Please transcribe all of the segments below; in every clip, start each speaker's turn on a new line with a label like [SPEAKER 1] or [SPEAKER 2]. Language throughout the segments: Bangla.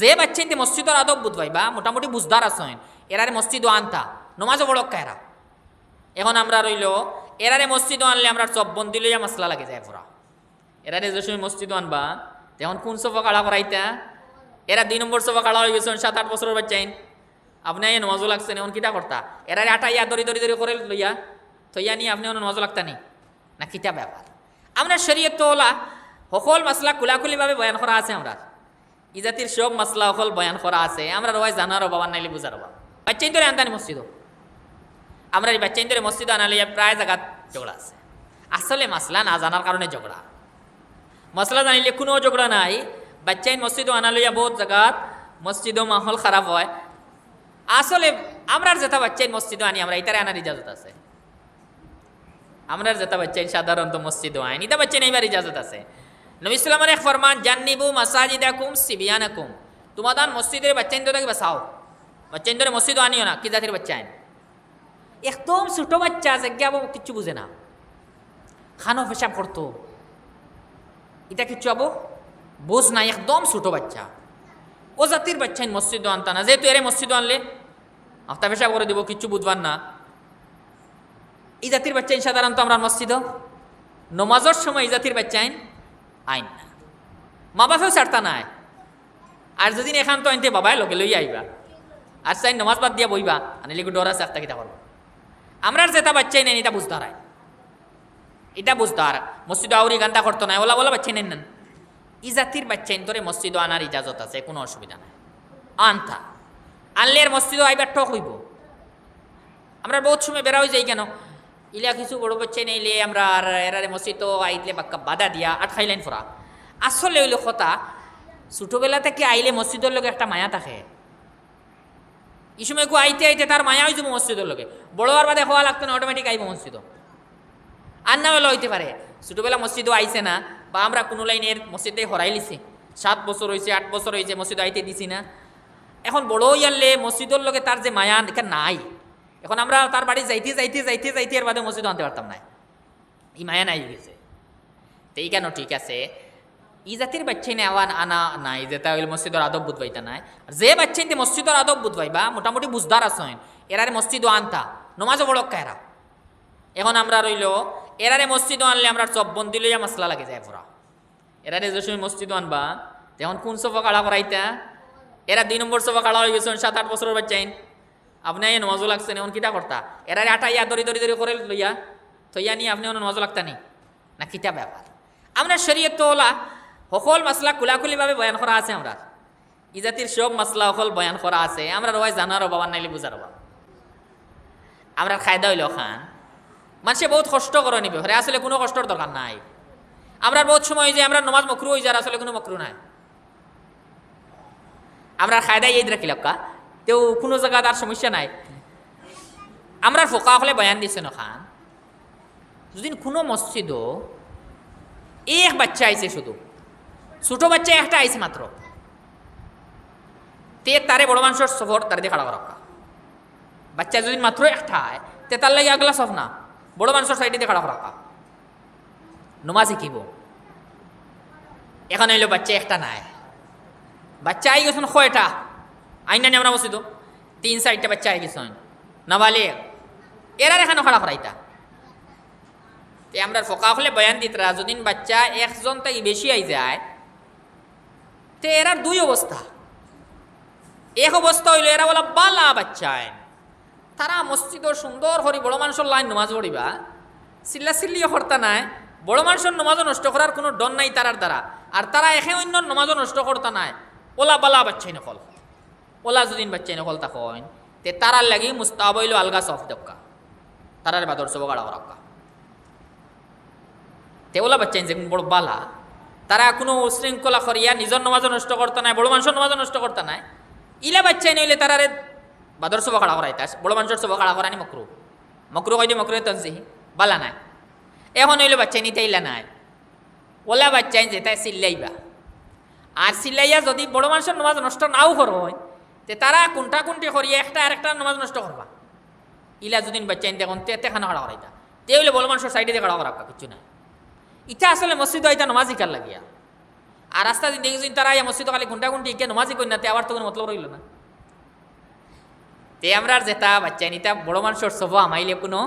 [SPEAKER 1] যে বাচ্চা ইন্দি মসজিদর আদব বুঝবাই বা মোটামুটি বুঝদার আছেন। এরারে মসজিদও আনতা নমাজও বড় এরা এখন আমরা রইল এরারে মসজিদও আনলে আমরা চপ বন্দি লইয়া মশলা লাগে যায় পুরা এরারে যে সময় মসজিদও আনবা তখন কোন সোফা কাড়া করাইতা এরা দুই নম্বর সোফা কাড়া হয়ে গেছেন সাত আট বছরের বাচ্চাইন আপনি এই নমাজও লাগছেন এখন কিটা করতা এরারে আটা ইয়া দরি দরি দরি করে লইয়া। থইয়া নিয়ে আপনি নমাজও লাগতা নি? না কিটা ব্যাপার আমরা শরীয়ত ওলা সকল মাসলা কুলাকুলিভাবে বয়ান করা আছে আমরা ই জাতির সব মাসলা সকল বয়ান করা আছে। আমরা রবাই জানার বাবা নাইলে বুঝার বাবা বাচ্চাইন ধরে আনতানি মসজিদ আমরা এই বাচ্চাইন ধরে মসজিদ আনালে প্রায় জায়গাত ঝগড়া আছে। আসলে মাসলা না জানার কারণে ঝগড়া। মশলা জানিলে কোনো ঝগড়া নাই। বাচ্চাইন মসজিদ আনালইয়া বহুত জায়গাত মসজিদও মাহল খারাপ হয়। আসলে আমরার যেটা বাচ্চাইন মসজিদ আনি, আমরা ইতারে আনার ইজাজত আছে। আমরার যেটা বাচ্চাইন সাধারণত মসজিদ আইন। ইতা বাচ্চাইন এইবার ইজাজত আছে। নবী ইসলামের এক ফরমান জান্নিবু মাসাজিদাকুম সিবিয়ানাকুম। তোমাদান মসজিদের বাচ্চাইন ধরে বাসাও বাচ্চাইন ধরে মসজিদ আনিও না, কি জাতির বাচ্চা বাচ্চাইন একদম ছোট বাচ্চা আছে গিয়ে কিচ্ছু বুঝে না। খানো পেশাব করতো। এটা কিচ্ছু আবো বোঝ নাই, একদম ছোট বাচ্চা। ও জাতির বাচ্চা মসজিদ আনতা না। যেহেতু এরে মসজিদ আনলে আফতা পেশাব করে দিব, কিচ্ছু বুঝবার না। এই জাতির বাচ্চা সাধারণত আমরা মসজিদ নমাজের সময় এই জাতির বাচ্চা আইন আইন না। মা বাপেও ছাড়তা নাই। আর যদি এখান তো আনতে বাবাই লগে লই আইবা আর চাই নমাজ বাদ দিয়া বইবা আনিলে ডরা চাকতা কিতা করব আমরার যেটা বাচ্চাই নেন এটা বুঝতে হারায় এটা বুঝতে আর মসজিদ আউরি গান্দা করতো না ওলা ওলা বাচ্চা নেন নেন। ই জাতির বাচ্চা ইন্তরে মসজিদ আনার ইজাজত আছে, কোনো অসুবিধা নাই। আনতা, আনলে এর মসজিদও আইবার টক হইব। আমরা বহুত সময় বেড়া হয়ে যাই কেন? ইলা কিছু বড় বাচ্চা নেইলে আমরা আর এরারে মসজিদ আইলে বাক্কা বাধা দিয়া আটকাইলেন ফোরা আসলে হইল কথা ছোটোবেলা থেকে আইলে মসজিদের লগে একটা মায়া থাকে এই সময় কো আইতে আইতে তার মায়া হয়ে যাব মসজিদের লগে বড় আর বাদে হওয়া লাগতো না অটোমেটিক আইব মসজিদ আর না হইতে পারে ছোটোবেলা মসজিদও আইছে না বা আমরা কোনো লাইনের মসজিদে হরাই লিছি সাত বছর হয়েছে আট বছর হয়েছে মসজিদ আইতে দিছি না এখন বড় ইয়ারলে মসজিদের লগে তার যে মায়া এখানে নাই এখন আমরা তার বাড়ি যাইতে যাইতে যাইতে যাইতে এর বাদে মসজিদ আনতে পারতাম না এই মায়া নাই গেছে। তো এই কেন ঠিক আছে? ই জাতির বাচ্চাই নেওয়া আনা নাই যেটা হইল মসজিদের আদব বুধবাইতা নাই। আর যে বাচ্চাই মসজিদের আদব বুধবাইবা, মোটামুটি বুঝদার আছেন, এরারে মসজিদও আনতা, নমাজও বড় এরা এখন আমরা রইল, এরারে মসজিদও আনলে আমরা চপ বন্দি লইয়া মশলা লাগে যায় পুরা এরারে যে সময় মসজিদও আনবা, তখন কোন সোফা কাড়া করাইতা এরা দুই নম্বর সোফা কাড়া হয়ে গেছেন সাত আট বছরের বাচ্চাইন আপনি এই নমাজও লাগছেন এখন কিটা করতা এরারে আটা ইয়া দরি দরি দরি করে লইয়া। থইয়া নিয়ে আপনি নমাজও লাগতা নি না কিটা ব্যাপার আমরা শরীয়ত তো ওলা সকল মাসলা কুলাকুলিভাবে বয়ান করা আছে আমরা ই জাতির সব মাসলা সকল বয়ান করা আছে। আমরা রবাই জানার বাবা নাইলে বুঝার বাবা আমরা খায়দা হইল খান। মানুষে বহুত কষ্ট করে নিবে। হরে আসলে কোনো কষ্টর দরকার নাই। আমরা বহুত সময় যে আমরা নমাজ মকরু হয়ে যার আসলে কোনো মকরু নাই। আমরা খায়দাই এই রাখি লক্কা তেও কোনো জায়গা তার সমস্যা নাই। আমরা ফোকা হলে বয়ান দিছে খান যদি কোনো মসজিদও এক বাচ্চা আইছে শুধু। ছোট বাচ্চা একটা আইছে মাত্র তে তারে বড় মানুষের সফর তারে দিয়ে খাড়া রাখা বাচ্চা যদি মাত্র একটা হয় তে তার লাগে আগলা সব না। বড় মানুষের সাইডে দিয়ে খাড়া রাখা নমাজ শিখিব এখন হইল বাচ্চা একটা নাই। বাচ্চা আই গেছেন কয়টা আইন নানি আমরা বসিত। তিন চারটা বাচ্চা আই গেছেন নাবালে এরা এখানে খাড়া করাইতা তে আমরা ফোকা হলে বয়ান দিতরা যদি বাচ্চা একজন থেকে বেশি আই যায়, তে এরার দুই অবস্থা। এক অবস্থা হইল এরা বলা বালা বাচ্চা আইন। তারা মসজিদর সুন্দর হরি, বড় মানুষের লাইন নমাজ পড়িবা। চিল্লা চিল্লিও হরতা নাই। বড় মানুষের নমাজও নষ্ট করার কোনো ডন নাই তারার দ্বারা। আর তারা একে অন্য নমাজও নষ্ট করতা নাই। ওলা বালা বাচ্চাই নকল ওলা বাচ্চাই নকল তখন তে তারার লাগি মুস্তাবইল আলগা সফ দক্কা তারার বাদর সব গাড়া রাখা তে ওলা বাচ্চাই যে বড় বালা তারা কোনো উশৃঙ্খলা করিয়া নিজের নমাজও নষ্ট করতা নাই, বড় মানুষের নমাজও নষ্ট করতা নাই। ইলা বাচ্চাই নইলে তারারে বাদর সব খাড়া করাইতা বড় মানুষের সব খাড়া করানি মকরু মকরু কই মকরু তনসি বালা নাই। এখন হইল বাচ্চা নিতে ইলা নাই। ওলা বাচ্চাই যেটা চিল্লাইবা। আর চিল্লাইয়া যদি বড় মানুষের নমাজ নষ্ট নাও কর হয় তে তারা কোনটা কোনটি করিয়া একটা আর একটা নমাজ নষ্ট করবা। ইলা যদি বাচ্চাই দেখুন তে তেখানো খাড়া করাইতা। তে হইলে বড় মানুষের সাইডে দিয়ে খাড়া করাবা কিছু নাই। ইটা আসলে মসজিদ আইতা নমাজ ইকার লাগিয়া। আর রাস্তা দিন দেখেছি তারা ইয়া মসজিদ খালি ঘণ্টা ঘন্টি কে নমাজি করি না, তে আবার তো কোনো মতলব রইল না। তে আমরা আর যেটা বাচ্চা নিতা বড় মানুষের সব আমাইলে কোনো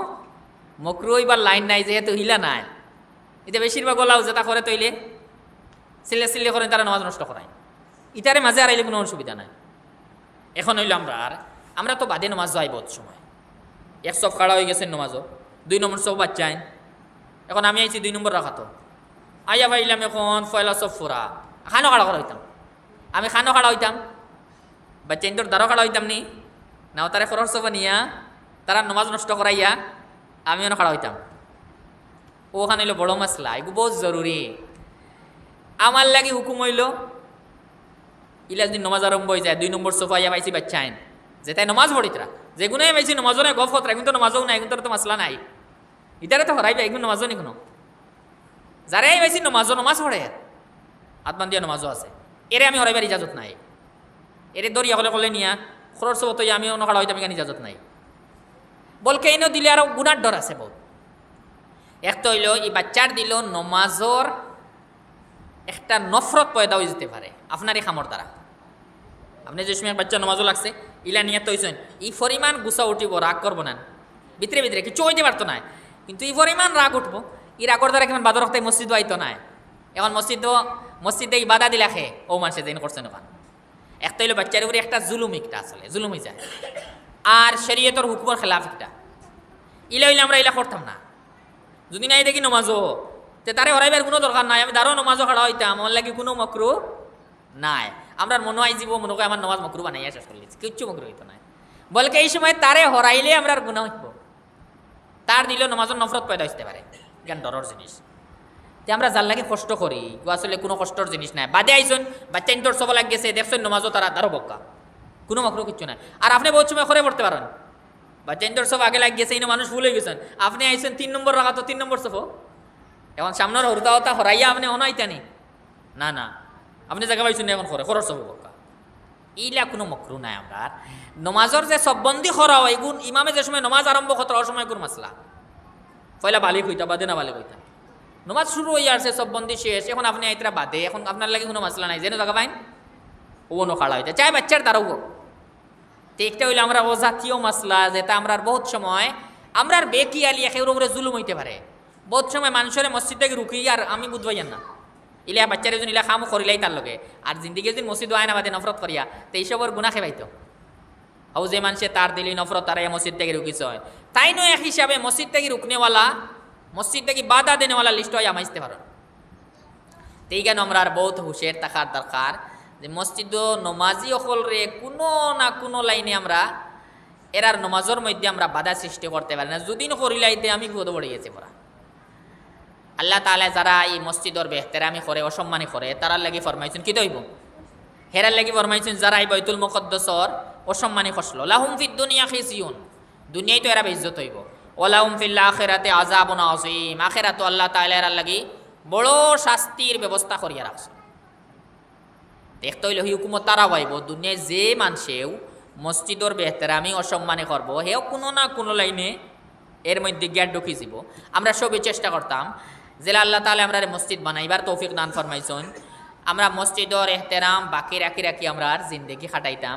[SPEAKER 1] মকরু এবার লাইন নাই, যেহেতু হিলা নাই। এটা বেশিরভাগ গলাও যেটা করে তৈলে সিলে সিলে করেন তারা নামাজ নষ্ট করায়। ইতারে মাঝে আর কোনো অসুবিধা নাই। এখন হইল আমরা, আর আমরা তো বাদে নমাজ যাই বহুত সময়। এক সব খাড়া হয়ে গেছে নমাজও, দুই নম্বর সব বাচ্চায় এখন আমি আইছি দুই নম্বর রাখা তো আইয়া পাইলাম এখন ফয়লা সব ফুরা। খানো খাড়া করা হইতাম। আমি খানো খাড়া হইতাম। বাচ্চা ইন্দোর দ্বারও খাড়া হইতাম নি। নাও তারে খরচ সব নিয়া। তারা নমাজ নষ্ট করাইয়া আমি আমিও খাড়া হইতাম। ওখানে হইল বড় মাসলা এগুলো বহুত জরুরি। আমার লাগি হুকুম হইল ইলা যদি নমাজ আরম্ভ হয়ে যায়, দুই নম্বর সোফা ইয়া পাইছি বাচ্চা আইন যেটাই নমাজ পড়িতরা যেগুলোই পাইছি নমাজও নাই, গফ কতরা, কিন্তু নমাজও নাই, কিন্তু তো মাসলা নাই। ইতারে তো হরাইবে এগুলো নমাজও নি কোনো। যারাই পাইছি নমাজও নমাজ পড়ে। আত্মান দিয়া নমাজও আছে। এরে আমি হরাইবার ইজাজত নাই। এরে দরিয়া হলে কলে নিয়া খরচ সবত আমি অনখাড়া হইতাম এখানে ইজাজত নাই। বলকে এনেও দিলে আরও গুণার ডর আছে বহুত। এক তো হইল এই বাচ্চার দিল নমাজর একটা নফরত পয়দা হয়ে যেতে পারে। আপনার এই খামর দ্বারা আপনি যে সময় বাচ্চা নমাজও লাগছে, ইলা নিয়ে তৈছেন এই পরিমাণ গুছা উঠিব, রাগ করব না। ভিতরে ভিতরে, কিছু হইতে পারতো না। কিন্তু এই পরিমাণ রাগ উঠবো, ই রাগর দ্বারা কেমন বাদর হতে মসজিদ আইতো না। এখন মসজিদ মসজিদে বাধা দিলাখে ও মানুষে যেন করছেন ওখান একটা হইল বাচ্চার উপরে একটা জুলুম একটা আসলে জুলুম হয়ে যায়। আর শরীয়তর হুকুমর খেলাফ একটা। ইলা হইলে আমরা ইলা করতাম না। যদি নাই দেখি নমাজও, তে তারে হরাইবার কোনো দরকার নাই, আমি তারও নমাজও খাড়া হইতাম, আমার লাগি কোনো মকরু নাই। আমরা মনে হয় জীব মনে আমার নমাজ মকরু বানাইয়া শেষ করে করলি কিচ্ছু মকরু হইতো নাই। বলকে এই সময় তারে হরাইলে আমরা গুণা হইব। তার দিলেও নমাজের নফরত পয়দা হইতে পারে। জ্ঞান ডরর জিনিস। যে আমরা যার লাগে কষ্ট করি ও আসলে কোনো কষ্টর জিনিস নাই। বাদে আইসন, বাচ্চা ইন্তর সব লাগ গেছে, দেখছেন নমাজও তারা তারও বক্কা কোনো মকরু কিচ্ছু নাই। আর আপনি বহুত সময় করে পড়তে পারেন। বাচ্চা ইন্তর সব আগে লাগ গেছে, এই মানুষ ভুলে গেছেন। আপনি আইসেন তিন নম্বর রাখা তো তিন নম্বর সফো এখন সামনের হরতা হতা হরাইয়া আপনি অনাইতানি। না না। আপনি জায়গা পাইছেন এখন করে খরচ হব বক্কা ইলা কোনো মকরু নাই আমরা নমাজর যে সববন্দি করা হয় এগুন ইমামে যে সময় নমাজ আরম্ভ ওই সময় কোন মাসলা পয়লা বালিক হইতা বাদে না বালিক কইতা? নমাজ শুরু হয়ে আসছে সববন্দি শেষ। এখন আপনি আইতরা বাদে, এখন আপনার লাগে কোনো মাসলা নাই। যেন জায়গা পাইন, ও নো খাড়া হইতা। চাই বাচ্চার দ্বারাও তো একটা হইলে আমরা ও জাতীয় মাসলা যেটা আমরা বহুত সময় আমরা বেকি আলি একের উপরে জুলুম হইতে পারে। বহুত সময় মানুষের মসজিদ থেকে রুকি, আর আমি বুঝবাই না ইলা বাচ্চারে যদি ইলা খামো করিলাই তার লগে। আর জিন্দিগি যদি মসজিদ আয় না বাদে নফরত করিয়া। তো এইসবর গুণা খেবাইতো হাউ যে মানুষে তার দিলি নফরত তারা মসজিদ থেকে রুকিছ হয়। তাই নয় এক হিসাবে মসজিদ থেকে রুকনেওয়ালা মসজিদ থেকে বাধা দেনেওয়ালা লিস্ট হয় আমাইতে পারো তেই কেন আমরা আর বহুত হুশের থাকার দরকার যে মসজিদ নমাজি অকল রে কোনো না কোনো লাইনে আমরা এরার নমাজের মধ্যে আমরা বাধা সৃষ্টি করতে পারি না। যদি করিলাইতে আমি বিপদ পড়ে গেছি পড়া আল্লাহ তালা যারা এই মসজিদর বেহতেরামি করে, অসম্মানী করে, তারার লাগি ফরমাইছেন, কি দইব হেরার লাগি ফরমাইছেন, যারা এই বৈতুল মুকদ্দসর অসম্মানী খসল। লাহুম ফিদ দুনিয়া খিসিউন দুনিয়ায় তো এরা বেইজ্জত হইব। ওলাহুম ফিল্লা আখেরাতে আজাবুন আজিম আখেরাত আল্লাহ তাআলা এরার লাগি বড় শাস্তির ব্যবস্থা করিয়া রাখছে। দেখতে হইলে হুকুমত তারা পাইব দুনিয়ায় যে মানুষেও মসজিদর বেহতেরামি, অসম্মানী করব হেও কোনো না কোনো লাইনে এর মধ্যে গ্যাট ঢুকি যাব। আমরা সবই চেষ্টা করতাম জেলা আল্লাহ তালে আমরা মসজিদ বানাইবার তৌফিক দান ফরমাইছন। আমরা মসজিদর এহতেরাম বাকি রাখি রাখি আমরা জিন্দেগি খাটাইতাম।